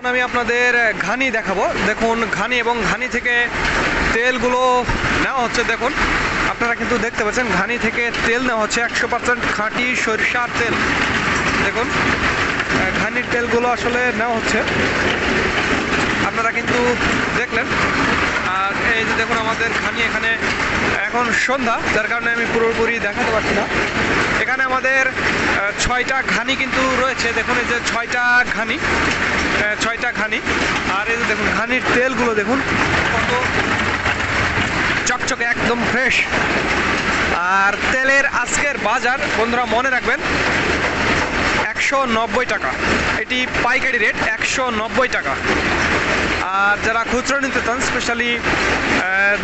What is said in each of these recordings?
এখন আমি আপনাদের ঘানি দেখাবো। দেখুন, ঘানি এবং ঘানি থেকে তেলগুলো নেওয়া হচ্ছে, দেখুন। আপনারা কিন্তু দেখতে পাচ্ছেন, ঘানি থেকে তেল নেওয়া হচ্ছে, একশো পার্সেন্ট খাঁটি সরিষার তেল। দেখুন ঘানির তেলগুলো আসলে নেওয়া হচ্ছে। আপনারা কিন্তু দেখলেন। আর এই যে দেখুন, আমাদের ঘানি এখানে এখন সন্ধ্যা, যার কারণে আমি পুরোপুরি দেখাতে পারছি না। এখানে আমাদের ছয়টা ঘানি কিন্তু রয়েছে। দেখুন এই যে ছয়টা ঘানি ছয়টা ঘানি। আর এই যে দেখুন, ঘানির তেলগুলো দেখুন, কত চকচকে, একদম ফ্রেশ আর তেলের আজকের বাজার, বন্ধুরা মনে রাখবেন, একশো নব্বই টাকা। এটি পাইকারি রেট একশো নব্বই টাকা। আর যারা খুচরো নিতে চান স্পেশালি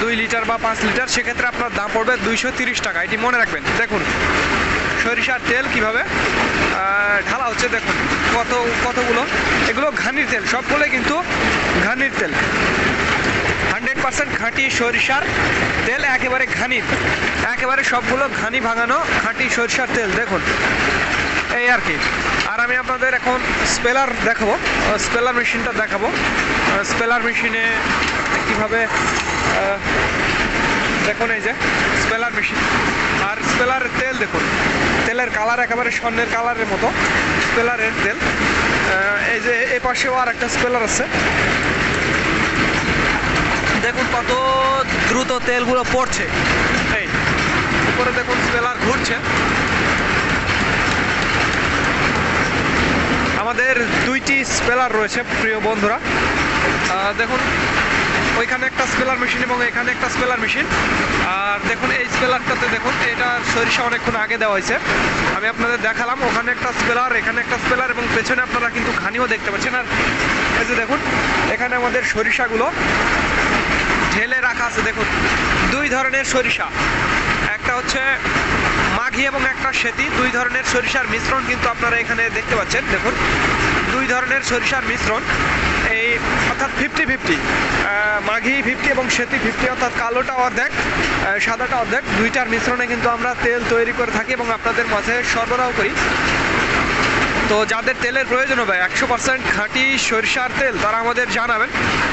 দুই লিটার বা পাঁচ লিটার, সেক্ষেত্রে আপনার দাম পড়বে দুইশো তিরিশ টাকা। এটি মনে রাখবেন। দেখুন, সরিষার তেল কীভাবে ঢালা হচ্ছে, দেখুন, কত, কতগুলো। এগুলো ঘানির তেল সবগুলোই কিন্তু ঘানির তেল। হান্ড্রেড পার্সেন্ট খাঁটি সরিষার তেল, একেবারে ঘানির। একেবারে সবগুলো ঘানি ভাঙানো খাঁটি সরিষার তেল, দেখুন। এই আর কি। আর আমি আপনাদের এখন স্পেলার দেখাবো। স্পেলার মেশিনটা দেখাবো। স্পেলার মেশিনে কীভাবে দেখুন এই যে স্পেলার মেশিন আর স্পেলারের তেল দেখুন। তেলের কালার একেবারে স্বর্ণের কালারের মতো স্পেলারের তেল। এই যে, এ পাশেও আর একটা স্পেলার আছে। দেখুন কত দ্রুত তেলগুলো পড়ছে। এই, উপরে দেখুন স্পেলার ঘুরছে। আমাদের দুইটি স্পেলার রয়েছে, প্রিয় বন্ধুরা। দেখুন, ওইখানে একটা স্পেলার মেশিন এবং এখানে একটা স্পেলার মেশিন আর দেখুন, এই স্পেলারটাতে দেখুন, এটা সরিষা অনেকক্ষণ আগে দেওয়া হয়েছে। আমি আপনাদের দেখালাম, ওখানে একটা স্পেলার এখানে একটা স্পেলার এবং পেছনে আপনারা কিন্তু ঘানিও দেখতে পাচ্ছেন। আর এই যে দেখুন, এখানে আমাদের সরিষাগুলো ঢেলে রাখা আছে। দেখুন, দুই ধরনের সরিষা। একটা হচ্ছে মাঘি এবং একটা সেতি, দুই ধরনের সরিষার মিশ্রণ কিন্তু আপনারা এখানে দেখতে পাচ্ছেন। দেখুন, দুই ধরনের সরিষার মিশ্রণ। এই অর্থাৎ ফিফটি ফিফটি মাঘি ফিফটি এবং সেতি ফিফটি অর্থাৎ কালোটা অর্ধেক সাদাটা অর্ধেক, দুইটার মিশ্রণে কিন্তু আমরা তেল তৈরি করে থাকি এবং আপনাদের মাঝে সরবরাহ করি। তো যাদের তেলের প্রয়োজন হবে, একশো পার্সেন্ট খাঁটি সরিষার তেল তারা আমাদের জানাবেন।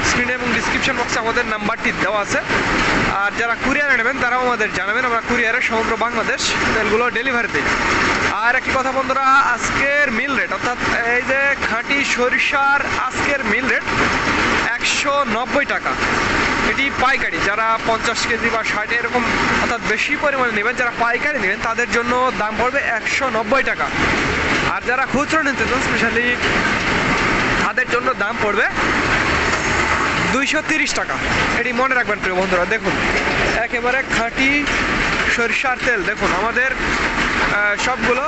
স্ক্রিনে এবং ডিসক্রিপশন বক্সে আমাদের নাম্বারটি দেওয়া আছে। আর যারা কুরিয়ারে নেবেন, তারাও আমাদের জানাবেন। আমরা কুরিয়ারে সমগ্র বাংলাদেশ তেলগুলো ডেলিভারি দিই। আর একটি কথা বন্ধুরা, আজকের মিল রেট অর্থাৎ এই যে খাঁটি সরিষার আজকের মিল রেট একশো নব্বই টাকা। এটি পাইকারি, যারা পঞ্চাশ কেজি বা ষাট, এরকম, অর্থাৎ বেশি পরিমাণে নেবেন, যারা পাইকারি নেবেন, তাদের জন্য দাম পড়বে একশো নব্বই টাকা। আর যারা খুচরো নিতে চান স্পেশালি তাদের জন্য দাম পড়বে দুইশো তিরিশ টাকা। এটি মনে রাখবেন প্রিয় বন্ধুরা, দেখুন, একেবারে খাঁটি সরিষার তেল। দেখুন, আমাদের সবগুলো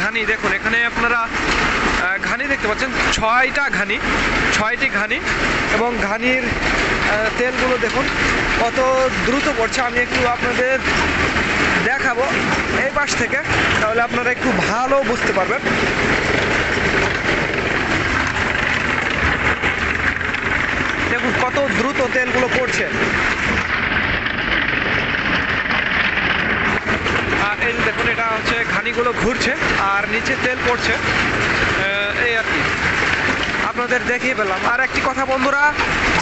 ঘানি। দেখুন, এখানে আপনারা ঘানি দেখতে পাচ্ছেন, ছয়টা ঘানি, ছয়টি ঘানি এবং ঘানির তেলগুলো দেখুন, কত দ্রুত পড়ছে। আমি একটু আপনাদের দেখাবো এই পাশ থেকে, তাহলে আপনারা একটু ভালো বুঝতে পারবেন। দেখুন, কত দ্রুত তেলগুলো পড়ছে। আর এই দেখুন, এটা হচ্ছে ঘানিগুলো ঘুরছে, আর নিচে তেল পড়ছে। এই আর কি। আপনাদের দেখিয়ে পেলাম। আর একটি কথা বন্ধুরা,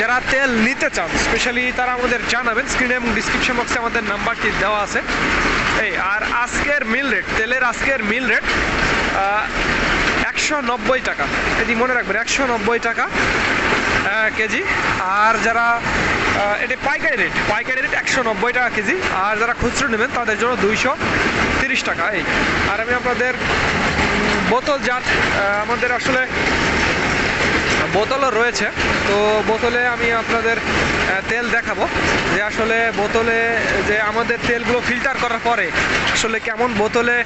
যারা তেল নিতে চান স্পেশালি তারা আমাদের জানাবেন স্ক্রিনে এবং ডিসক্রিপশন বক্সে আমাদের নাম্বারটি দেওয়া আছে। এই, আর আজকের মিল রেট তেলের আজকের মিল রেট একশো নব্বই টাকা। এটি মনে রাখবেন, একশো নব্বই টাকা কেজি। আর যারা এটি পাইকারি রেট পাইকারি রেট একশো নব্বই টাকা কেজি। আর যারা খুচরো নেবেন, তাদের জন্য দুইশো তিরিশ টাকা। এই, আর আমি আপনাদের বোতল জাত আমাদের আসলে বোতলও রয়েছে। তো বোতলে আমি আপনাদের তেল দেখাবো যে আসলে বোতলে, যে আমাদের তেলগুলো ফিল্টার করার পরে আসলে কেমন বোতলে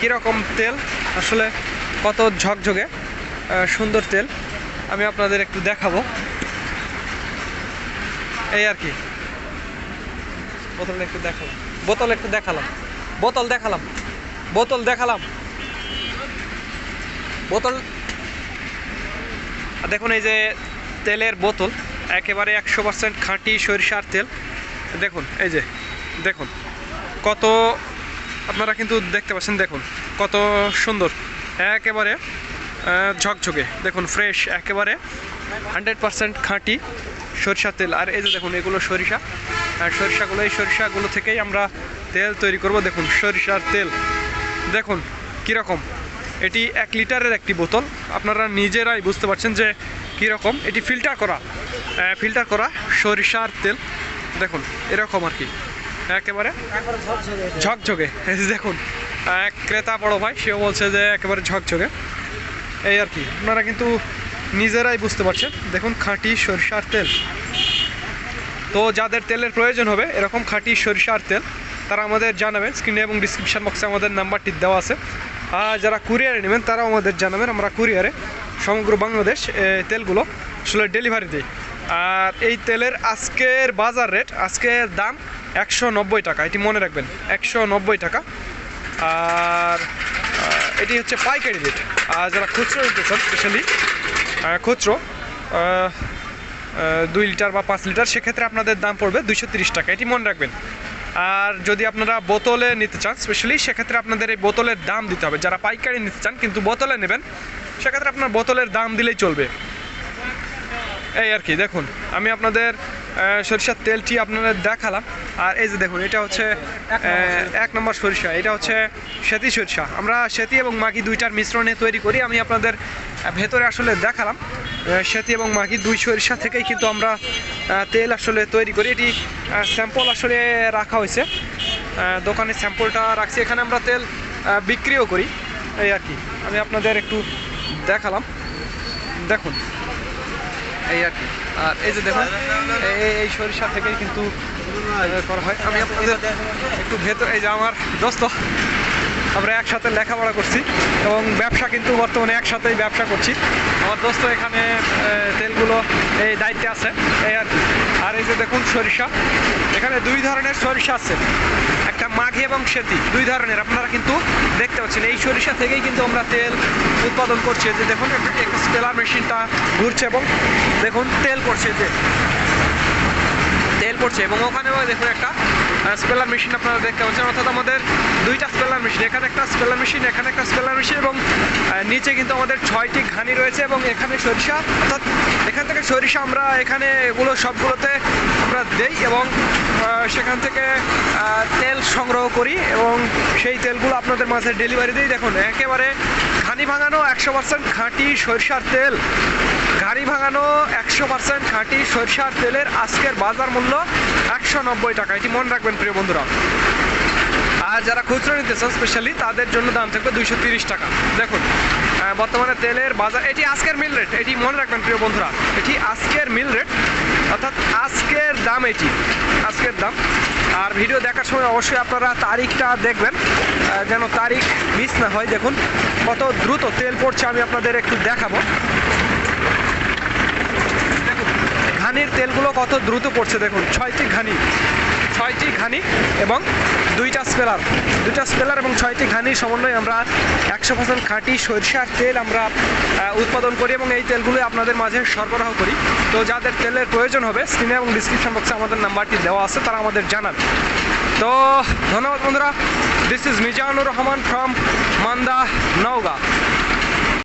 কীরকম তেল, আসলে কত ঝকঝকে সুন্দর তেল আমি আপনাদের একটু দেখাবো। এই আর কি। বোতল একটু দেখালাম। বোতল একটু দেখালাম। বোতল দেখালাম। বোতল দেখালাম। বোতল দেখুন এই যে তেলের বোতল, একেবারে একশো পার্সেন্ট খাঁটি সরিষার তেল। দেখুন, এই যে, দেখুন, কত, আপনারা কিন্তু দেখতে পাচ্ছেন, দেখুন, কত সুন্দর, একেবারে ঝকঝকে। দেখুন ফ্রেশ একেবারে হান্ড্রেড পার্সেন্ট খাঁটি সরিষার তেল। আর এই যে দেখুন, এগুলো সরিষা। আর সরিষাগুলো, এই সরিষাগুলো থেকেই আমরা তেল তৈরি করব। দেখুন, সরিষার তেল। দেখুন, কীরকম। এটি এক লিটারের একটি বোতল। আপনারা নিজেরাই বুঝতে পারছেন যে কীরকম এটি ফিল্টার করা ফিল্টার করা সরিষার তেল। দেখুন, এরকম আর কি। একেবারে ঝকঝকে। দেখুন, এক ক্রেতা বড় ভাই, সেও বলছে যে একেবারে ঝকঝকে। এই আর কি, আপনারা কিন্তু নিজেরাই বুঝতে পারছেন। দেখুন, খাঁটি সরিষার তেল। তো যাদের তেলের প্রয়োজন হবে, এরকম খাঁটি সরিষার তেল তারা আমাদের জানাবেন। স্ক্রিনে এবং ডিসক্রিপশন বক্সে আমাদের নাম্বারটি দেওয়া আছে। যারা কুরিয়ারে নেবেন, তারাও আমাদের জানাবেন। আমরা কুরিয়ারে সমগ্র বাংলাদেশ তেলগুলো আসলে ডেলিভারি দিই। আর এই তেলের আজকের বাজার রেট আজকের দাম একশো নব্বই টাকা। এটি মনে রাখবেন, একশো নব্বই টাকা। আর এটি হচ্ছে পাইকারি রেট আর যারা খুচরো নিতে চান স্পেশালি খুচরো দুই লিটার বা পাঁচ লিটার, সেক্ষেত্রে আপনাদের দাম পড়বে দুইশো টাকা। এটি মনে রাখবেন আর যদি আপনারা বোতলে নিতে চান স্পেশালি সেক্ষেত্রে আপনাদের এই বোতলের দাম দিতে হবে। যারা পাইকারি নিতে চান কিন্তু বোতলে নেবেন, সেক্ষেত্রে আপনার বোতলের দাম দিলেই চলবে। এই আর কি, দেখুন, আমি আপনাদের সরিষার তেলটি আপনাদের দেখালাম। আর এই যে দেখুন এটা হচ্ছে এক নম্বর সরিষা। এটা হচ্ছে সেতি সরিষা। আমরা সেতি এবং মাগি দুইটার মিশ্রণে তৈরি করি। আমি আপনাদের ভেতরে আসলে দেখালাম। সেতি এবং মাগি দুই সরিষা থেকেই কিন্তু আমরা তেল আসলে তৈরি করি। এটি স্যাম্পল আসলে রাখা হয়েছে। দোকানে স্যাম্পলটা রাখছি। এখানে আমরা তেল বিক্রিও করি। এই আর কি। আমি আপনাদের একটু দেখালাম। দেখুন। এই আর কি। আর এই যে দেখুন, এই- সরিষা থেকে কিন্তু করা হয়। আমি আপনাদের একটু ভেতর এই যে আমার দোস্ত আমরা একসাথে লেখাপড়া করছি এবং ব্যবসা কিন্তু বর্তমানে একসাথেই ব্যবসা করছি। আমার দোস্ত এখানে তেলগুলো এই দায়িত্বে আছে, এই আর কি। আর এই যে দেখুন সরিষা, এখানে দুই ধরনের সরিষা আছে। একটা মাঘি এবং সেতি, দুই ধরনের। আপনারা কিন্তু দেখতে পাচ্ছেন, এই সরিষা থেকেই কিন্তু আমরা তেল উৎপাদন করছি। যে দেখুন স্টেলার মেশিনটা ঘুরছে এবং দেখুন, তেল পড়ছে যে। তেল পড়ছে এবং ওখানেও দেখুন একটা স্পেলার মেশিন আপনারা দেখতে পাচ্ছেন, অর্থাৎ আমাদের দুইটা স্পেলার মেশিন, এখানে একটা স্পেলার মেশিন, এখানে একটা স্পেলার মেশিন এবং নিচে কিন্তু আমাদের ছয়টি ঘানি রয়েছে এবং এখানে সরিষা, অর্থাৎ এখান থেকে সরিষা আমরা এখানে এগুলো সবগুলোতে আমরা দেই এবং সেখান থেকে তেল সংগ্রহ করি এবং সেই তেলগুলো আপনাদের মাঝে ডেলিভারি দিই। দেখুন, একেবারে ঘানি ভাঙানো একশো পার্সেন্ট খাঁটি সরিষার তেল। গাড়ি ভাঙানো একশো পার্সেন্ট খাঁটি সরিষার তেলের আজকের বাজার মূল্য একশো নব্বই টাকা। এটি মনে রাখবেন প্রিয় বন্ধুরা। আর যারা খুচরো নিতে চান স্পেশালি তাদের জন্য দাম থাকবে দুইশো তিরিশ টাকা। দেখুন বর্তমানে তেলের বাজার, এটি আজকের মিল রেট এটি মনে রাখবেন প্রিয় বন্ধুরা। এটি আজকের মিল রেট অর্থাৎ আজকের দাম এটি, আজকের দাম। আর ভিডিও দেখার সময় অবশ্যই আপনারা তারিখটা দেখবেন। যেন তারিখ মিস না হয়, দেখুন কত দ্রুত তেল পড়ছে, আমি আপনাদের একটু দেখাবো। ঘানির তেলগুলো কত দ্রুত পড়ছে দেখুন। ছয়টি ঘানি ছয়টি ঘানি এবং দুইটা স্পেলার। দুইটা স্পেলার এবং ছয়টি ঘানির সমন্বয়ে আমরা একশো পার্সেন্ট খাঁটি সরিষার তেল আমরা উৎপাদন করি এবং এই তেলগুলো আপনাদের মাঝে সরবরাহ করি। তো যাদের তেলের প্রয়োজন হবে স্ক্রিনে এবং ডিসক্রিপশন বক্সে আমাদের নাম্বারটি দেওয়া আছে, তারা আমাদের জানান। তো ধন্যবাদ বন্ধুরা। This is Mizanur Rahman from Manda, Naogaon.